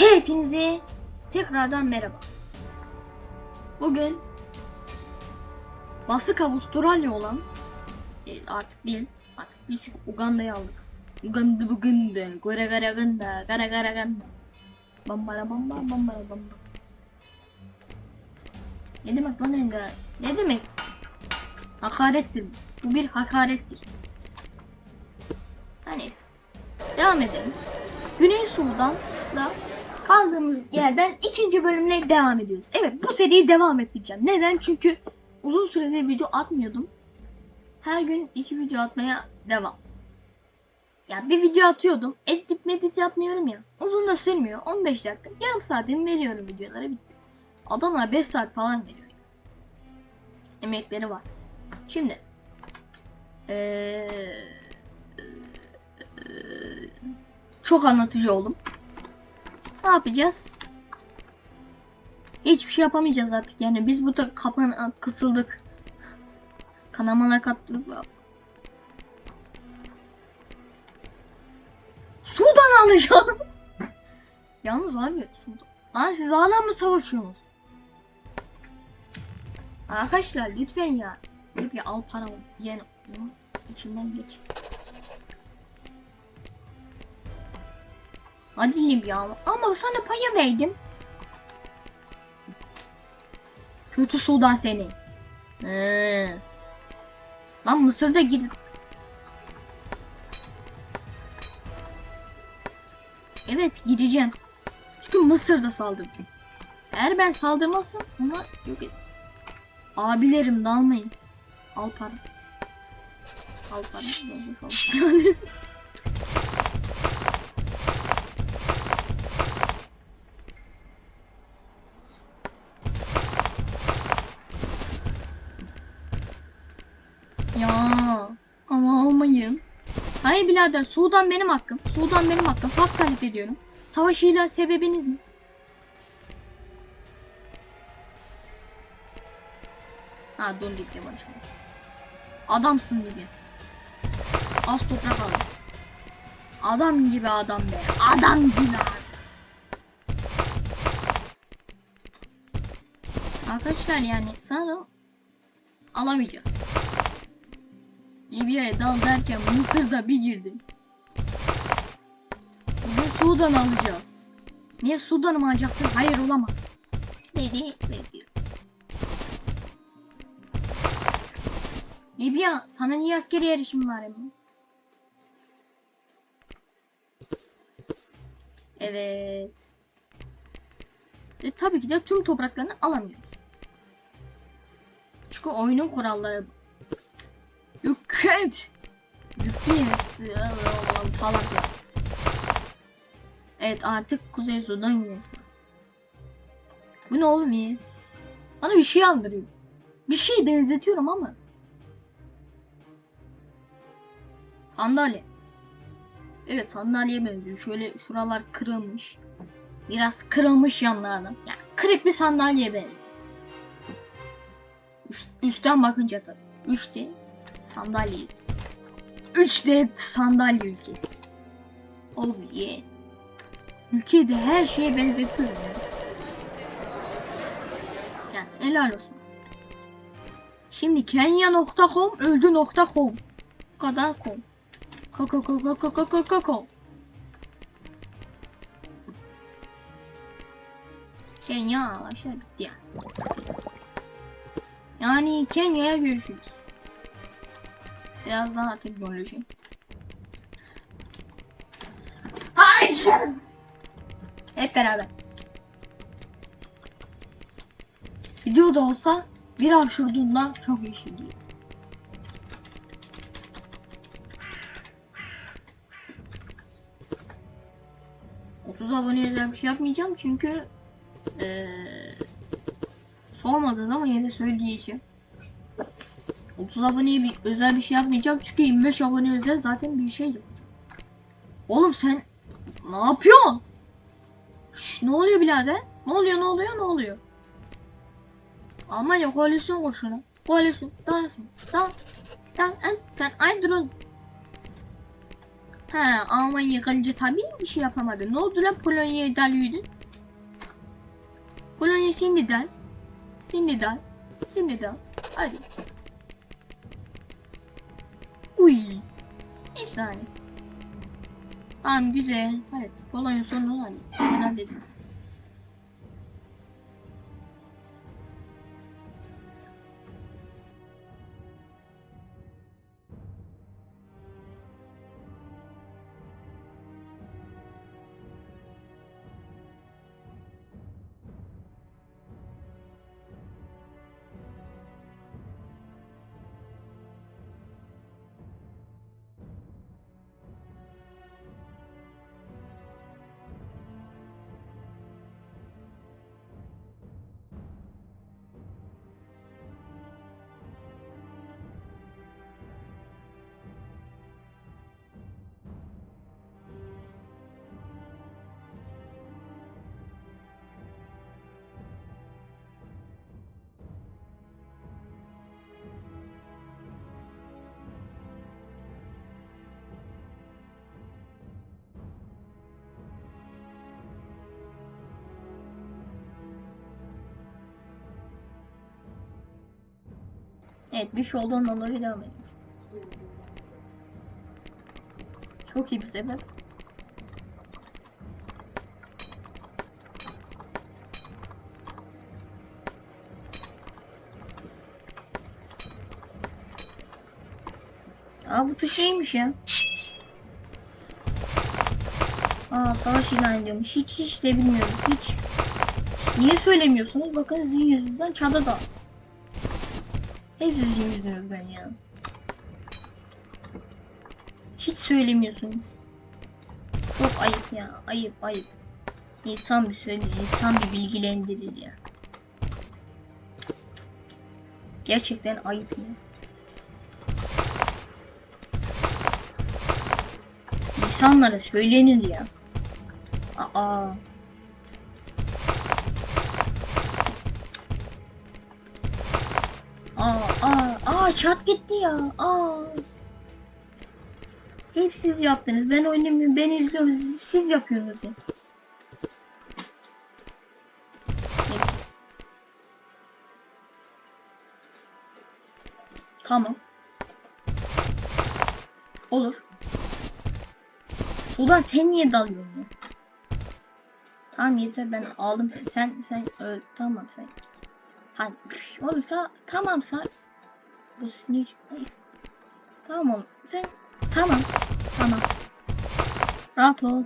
Hepinize tekrardan merhaba. Bugün Basık Avustralya olan e, artık değil artık değil çünkü Uganda'yı aldık. Uganda Buganda Gara Gara Ganda Gara Gara Ganda Bambara bamba bambara bamba Ne demek lan enga? Ne demek? Hakarettir. Bu bir hakarettir. Her neyse. Devam edelim. Güney Sudan'da kaldığımız yerden ikinci bölümle devam ediyoruz. Evet bu seriyi devam ettireceğim. Neden? Çünkü uzun süredir video atmıyordum. Her gün iki video atmaya devam. Ya bir video atıyordum. Edit medit yapmıyorum ya. Uzun da sürmüyor. 15 dakika. Yarım saatimi veriyorum videolara bitti. Adamlar 5 saat falan veriyor. Emekleri var. Şimdi. Eee çok anlatıcı oldum. Ne yapacağız? Hiçbir şey yapamayacağız artık. Yani biz burada kapan kısıldık. Kanamana kattık. Sudan alacağım. Yalnız abi Sudan. Lan siz hala mı savaşıyorsunuz? Arkadaşlar lütfen ya. Bir al paramı. Yen. İçinden geç. Hadi Libya ama sana paya verdim. Kötü sudan seni. Ee. Lan Mısır'da gir. Evet gireceğim. Çünkü Mısır'da saldırdı. Eğer ben saldırmazsam ona yok et. Abilerim dalmayın. Al para. Al para. Neyse, sal. Ya almayın. Hayır birader Sudan benim hakkım. Sudan benim hakkım. Hak talep ediyorum. Savaş ilan sebebiniz ne? Ha Libya barışma. Adamsın gibi. Az toprak al. Adam gibi adam be. Adam gibi. Arkadaşlar yani sanırım alamayacağız. Libya'ya dal derken Mısır'da bir girdim. Bugün Sudan alacağız. Niye Sudan'ı mı alacaksın? Hayır olamaz. Dedi dedi. Libya sana niye askeri erişim var emin? Evet. E, tabii ki de tüm topraklarını alamıyoruz. Çünkü oyunun kuralları can't. Ciddi falan. Evet artık Kuzey Sudan yiyorsun. Bu ne oğlum ya? Bana bir şey andırıyor. Bir şey benzetiyorum ama. Sandalye. Evet sandalyeye benziyor. Şöyle şuralar kırılmış. Biraz kırılmış yanlardan. Yani kırık bir sandalyeye benziyor. Üst, üstten bakınca tabii. Üstte sandalye. 3D sandalye ülkesi. Oh yeah. Ülkede her şeye benzetiyorum. Yani helal olsun. Şimdi kenya.com öldü.com Bu kadar com. Koko koko koko koko koko. Kenya arkadaşlar bitti yani. Yani Kenya'ya görüşürüz. Biraz daha teknoloji. Hayır. Hep beraber. Videoda olsa bir hapşurduğunda çok yeşiliyor. Otuz abone özel bir şey yapmayacağım çünkü ee, sormadın ama yine söyleyeceğim. 30 aboneye bir özel bir şey yapmayacağım çünkü 25 abone özel zaten bir şey yok. Oğlum sen ne yapıyorsun? Şş, ne oluyor birader? Ne oluyor ne oluyor ne oluyor? Almanya koalisyon kurşunu. Koalisyon. Dağılsın. Dağıl. Dağıl. Sen oğlum. Ha Almanya yakalayınca tabii bir şey yapamadı. Ne oldu lan Polonya'ya dalıyordun? Polonya seni dal. Seni dal. Seni dal. Hadi. Uy. Efsane. Tamam güzel. Hadi Polonya sonunu hadi. Ben halledim. Evet bir şey olduğundan dolayı devam ediyor. Çok iyi bir sebep. Aa bu tuş neymiş ya? Aa savaş ilan ediyormuş. Hiç hiç de bilmiyorum. Hiç. Niye söylemiyorsunuz? Bakın sizin yüzünden çada da. Hep sizin yüzünüzden ya. Hiç söylemiyorsunuz. Çok ayıp ya. Ayıp ayıp. İnsan bir söyle, insan bir bilgilendirir ya. Gerçekten ayıp ya. İnsanlara söylenir ya. Aa. Aa, çat gitti ya. Aa. Hep siz yaptınız. Ben oynamıyorum. Ben izliyorum. Siz, siz yapıyorsunuz. Tamam. Olur. Sudan sen niye dalıyorsun ya? Tamam yeter ben aldım. Sen sen öl. Tamam sen. Hani püş, oğlum sen tamam sen. Bu. Neyse. Tamam oğlum sen. Tamam. Tamam. Rahat ol.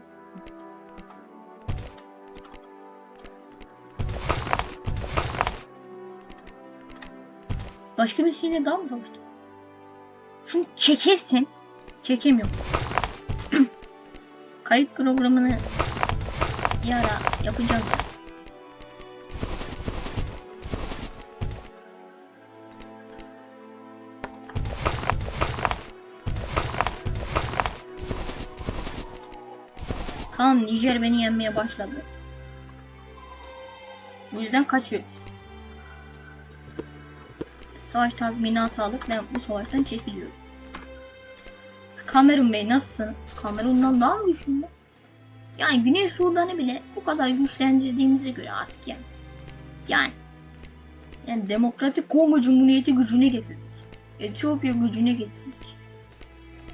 Başka bir şeyle daha mı savaştın? Şunu çekersin. Çekemiyorum. Kayıt programını yara yapacağım ya. Tamam Nijer beni yenmeye başladı. Bu yüzden kaçıyoruz. Savaş tazminatı alıp ben bu savaştan çekiliyorum. Kamerun Bey nasılsın? Kamerun'dan daha mı güçlü mü? Yani Güney Sudan'ı bile bu kadar güçlendirdiğimize göre artık yani. Yani. Yani Demokratik Kongo Cumhuriyeti gücüne getirdik. Etiyopya gücüne getirdik.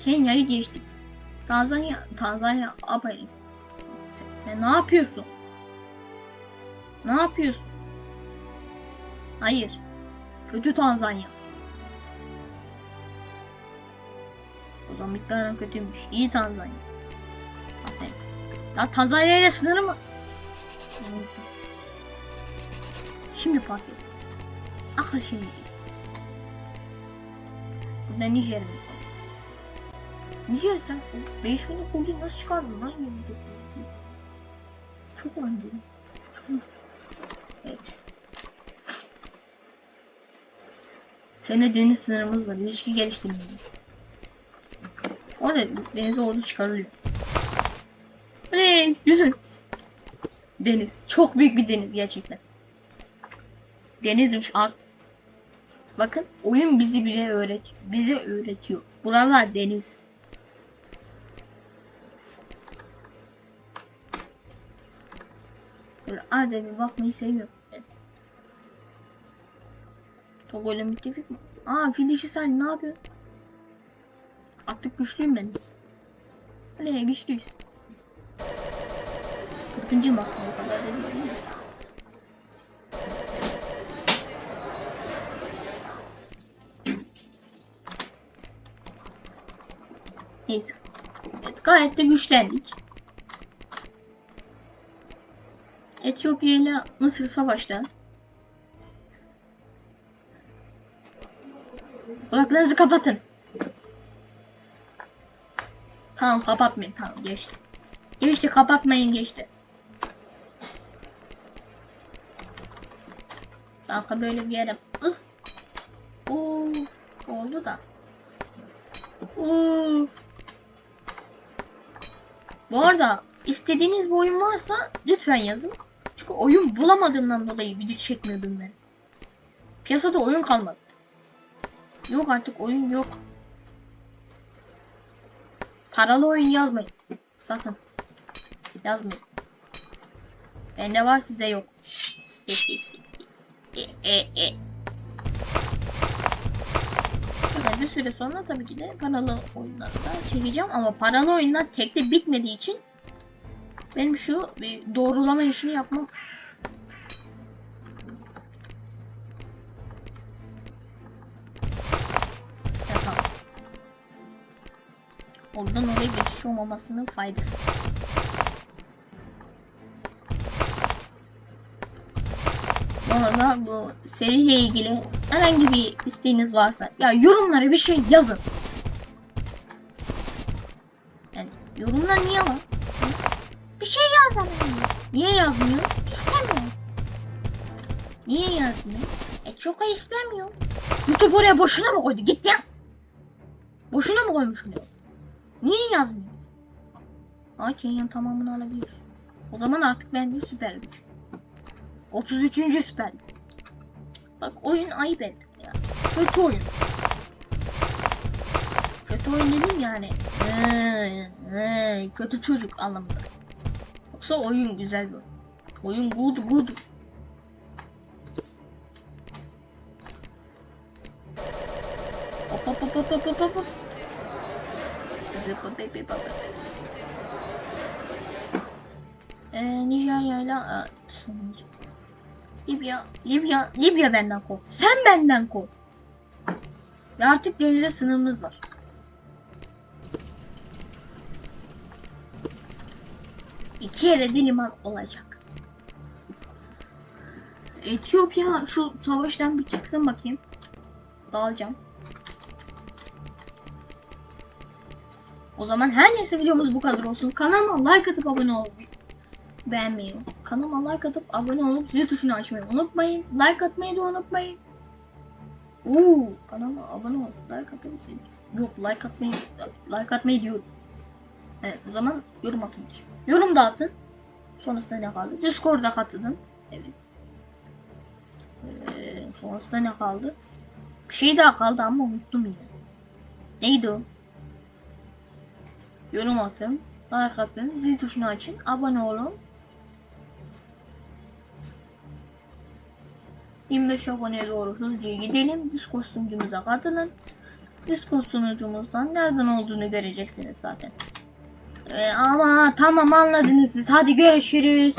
Kenya'yı geçtik. Tanzanya, Tanzanya apayrı. Sen, ne yapıyorsun? Ne yapıyorsun? Hayır. Kötü Tanzanya. O zaman miktarım kötüymüş. İyi Tanzanya. Aferin. Ya Tanzanya ile sınırı mı? Şimdi et. Akıl şimdi. Burada Nijer'imiz var. Nijer sen o 5000'lik golü nasıl çıkardın lan 29 Çok. Çok Evet. Seninle deniz sınırımız var. İlişki geliştirmeliyiz. Orada denize ordu çıkarılıyor. Hey, güzel. Deniz. Çok büyük bir deniz gerçekten. Denizmiş art. Bakın oyun bizi bile öğret bize öğretiyor. Buralar deniz. Böyle arada bir bakmayı seviyorum. Ben. Togo ile müttefik mi? Aa fil dişi sen ne yapıyorsun? Artık güçlüyüm ben. Öyle güçlüyüz. 40. aslında o kadar da değil. Neyse. Evet, gayet de güçlendik. Etiyopya ile Mısır savaşta. Kulaklarınızı kapatın. Tamam kapatmayın. Tamam geçti. Geçti kapatmayın geçti. Sanki böyle bir yere Üf. Uf. Oldu da. Uf. Bu arada istediğiniz bir oyun varsa lütfen yazın. Çünkü oyun bulamadığımdan dolayı video çekmiyordum ben. Piyasada oyun kalmadı. Yok artık oyun yok. Paralı oyun yazmayın. Sakın. Yazmayın. Bende var size yok. e, e, e. Bir süre sonra tabii ki de paralı oyunları da çekeceğim ama paralı oyunlar tekte bitmediği için benim şu bir doğrulama işini yapmam Ya, tamam. Oradan oraya geçiş olmamasının faydası. Bu arada bu seriyle ilgili herhangi bir isteğiniz varsa ya yorumlara bir şey yazın. Yani yorumlar niye var? Niye yazmıyor? İstemiyor. Niye yazmıyor? E çok istemiyor. YouTube oraya boşuna mı koydu? Git yaz. Boşuna mı koymuş onu? Niye yazmıyor? Aa Kenyan tamamını alabiliyoruz. O zaman artık ben bir süper güç. 33. süper. Bak oyun ayıp etti ya. Kötü oyun. Kötü oyun dedim yani. Ee, ee, kötü çocuk anlamında. Yoksa oyun güzel bir oyun. Good good. Hop hop hop hop hop hop hop. Ee, Nijerya ile. Libya, Libya, Libya benden kork. Sen benden kork. Ve artık denize sınırımız var. İki yere de liman olacak. Etiyopya şu savaştan bir çıksın bakayım. Dağılacağım. O zaman her neyse videomuz bu kadar olsun. Kanalıma like atıp abone olup beğenmeyi, kanalıma like atıp abone olup zil tuşunu açmayı unutmayın. Like atmayı da unutmayın. Oo, kanalıma abone olup like atıp zil Yok like atmayı like atmayı diyorum. Evet o zaman yorum atın. Yorum da atın. Sonrasında ne kaldı? Discord'a katılın. Evet. Ee, sonrasında ne kaldı? Bir şey daha kaldı ama unuttum yine. Neydi o? Yorum atın. Like atın. Zil tuşunu açın. Abone olun. 25 aboneye doğru hızlıca gidelim. Discord sunucumuza katılın. Discord sunucumuzdan nereden olduğunu göreceksiniz zaten. Ee, ama tamam anladınız siz. Hadi görüşürüz.